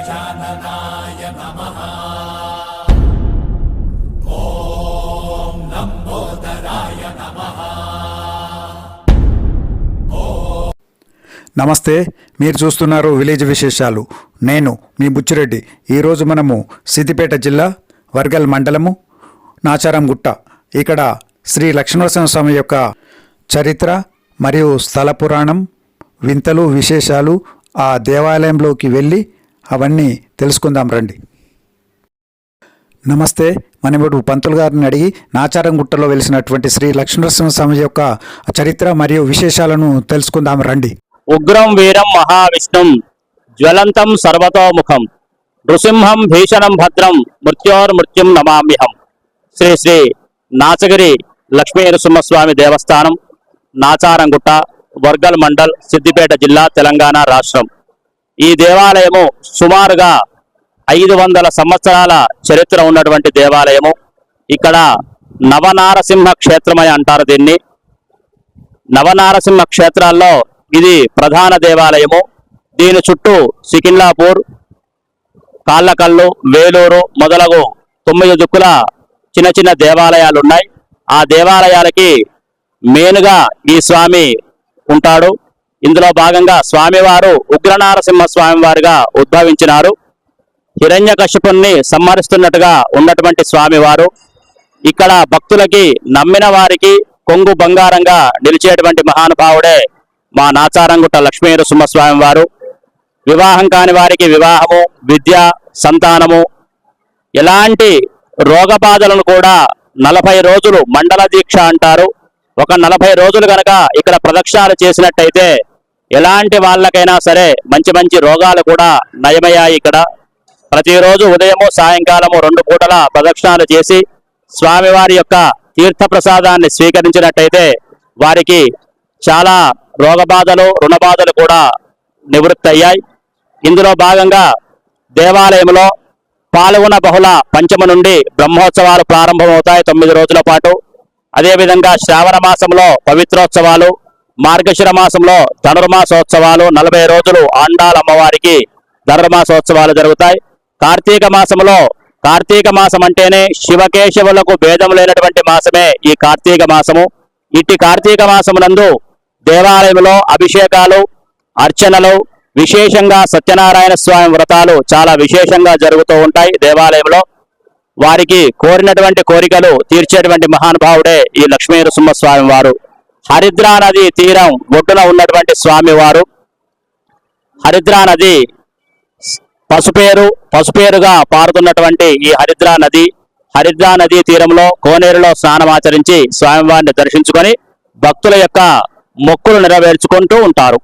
गजाननाय नमः ॐ लम्बोदराय नमः నమస్తే మీరు చూస్తున్నారు విలేజ్ విశేషాలు నేను మీ బుచ్చిరెడ్డి ఈరోజు మనము సిద్దిపేట జిల్లా వర్గల్ మండలము నాచారం గుట్ట ఇక్కడ శ్రీ లక్ష్మణరసింహ స్వామి యొక్క చరిత్ర మరియు స్థల పురాణం వింతలు విశేషాలు ఆ దేవాలయంలోకి వెళ్ళి అవన్నీ తెలుసుకుందాం రండి. నమస్తే మనం పంతులు గారిని అడిగి నాచారం గుట్టలో వెలిసినటువంటి శ్రీ లక్ష్మీనరసింహస్వామి యొక్క చరిత్ర మరియు విశేషాలను తెలుసుకుందాం రండి. ఉగ్రం వీరం మహావిష్ణుం జ్వలంతం సర్వతోముఖం నృసింహం భీషణం భద్రం మృత్యోర్మృత్యుం నమామ్యహం. శ్రీ శ్రీ నాచగిరి లక్ష్మీ నరసింహస్వామి దేవస్థానం నాచారంగుట్ట వర్గల్ మండల్ సిద్దిపేట జిల్లా తెలంగాణ రాష్ట్రం. ఈ దేవాలయము సుమారుగా ఐదు వందల సంవత్సరాల చరిత్ర ఉన్నటువంటి దేవాలయము. ఇక్కడ నవనారసింహ క్షేత్రమని అంటారు దీన్ని. నవనారసింహ క్షేత్రాల్లో ఇది ప్రధాన దేవాలయము. దీని చుట్టూ సికింలాపూర్ కాళ్ళకల్లు వేలూరు మొదలగు తొమ్మిది దుక్కుల చిన్న చిన్న దేవాలయాలు ఉన్నాయి. ఆ దేవాలయాలకి మెయిన్గా ఈ స్వామి ఉంటాడు. ఇందులో భాగంగా స్వామివారు ఉగ్రనారసింహ స్వామి వారిగా ఉద్భవించినారు హిరణ్యకశిపుణ్ణి సంహరిస్తున్నట్టుగా ఉన్నటువంటి స్వామివారు ఇక్కడ భక్తులకి నమ్మిన వారికి కొంగు బంగారంగా నిలిచేటువంటి మహానుభావుడే మా నాచారంగుట్ట లక్ష్మీ నరసింహస్వామి వారు వివాహం కాని వారికి వివాహము విద్య సంతానము ఎలాంటి రోగ బాధలను కూడా నలభై రోజులు మండల దీక్ష అంటారు. ఒక నలభై రోజులు గనక ఇక్కడ ప్రదక్షిణాలు చేసినట్టయితే ఎలాంటి వాళ్ళకైనా సరే మంచి మంచి రోగాలు కూడా నయమయ్యాయి ఇక్కడ. ప్రతిరోజు ఉదయము సాయంకాలము రెండు పూటల ప్రదక్షిణాలు చేసి స్వామివారి యొక్క తీర్థ ప్రసాదాన్ని స్వీకరించినట్టయితే వారికి చాలా రోగబాధలు రుణబాధలు కూడా నివృత్తి అయ్యాయి ఇందులో భాగంగా దేవాలయంలో పాల్గొన బహుళ పంచమ నుండి బ్రహ్మోత్సవాలు ప్రారంభమవుతాయి తొమ్మిది రోజుల పాటు. అదేవిధంగా శ్రావణ మాసంలో పవిత్రోత్సవాలు మార్గశిర మాసంలో ధనుర్మాసోత్సవాలు నలభై రోజులు ఆండాల అమ్మవారికి ధనుర్మాసోత్సవాలు జరుగుతాయి. కార్తీక మాసంలో కార్తీక మాసం అంటేనే శివకేశవులకు భేదం లేనటువంటి మాసమే ఈ కార్తీక మాసము. ఇట్టి కార్తీక మాసమునందు దేవాలయంలో అభిషేకాలు అర్చనలు విశేషంగా సత్యనారాయణ స్వామి వ్రతాలు చాలా విశేషంగా జరుగుతూ ఉంటాయి దేవాలయంలో. వారికి కోరినటువంటి కోరికలు తీర్చేటువంటి మహానుభావుడే ఈ లక్ష్మీ నృసింహస్వామి వారు. హరిద్రా నది తీరం ఒడ్డున ఉన్నటువంటి స్వామివారు. హరిద్రా నది పసుపేరు పసుపేరుగా పారుతున్నటువంటి ఈ హరిద్రా నది హరిద్రా నదీ తీరంలో కోనేరులో స్నానమాచరించి స్వామివారిని దర్శించుకొని భక్తుల యొక్క మొక్కులు నెరవేర్చుకుంటూ ఉంటారు.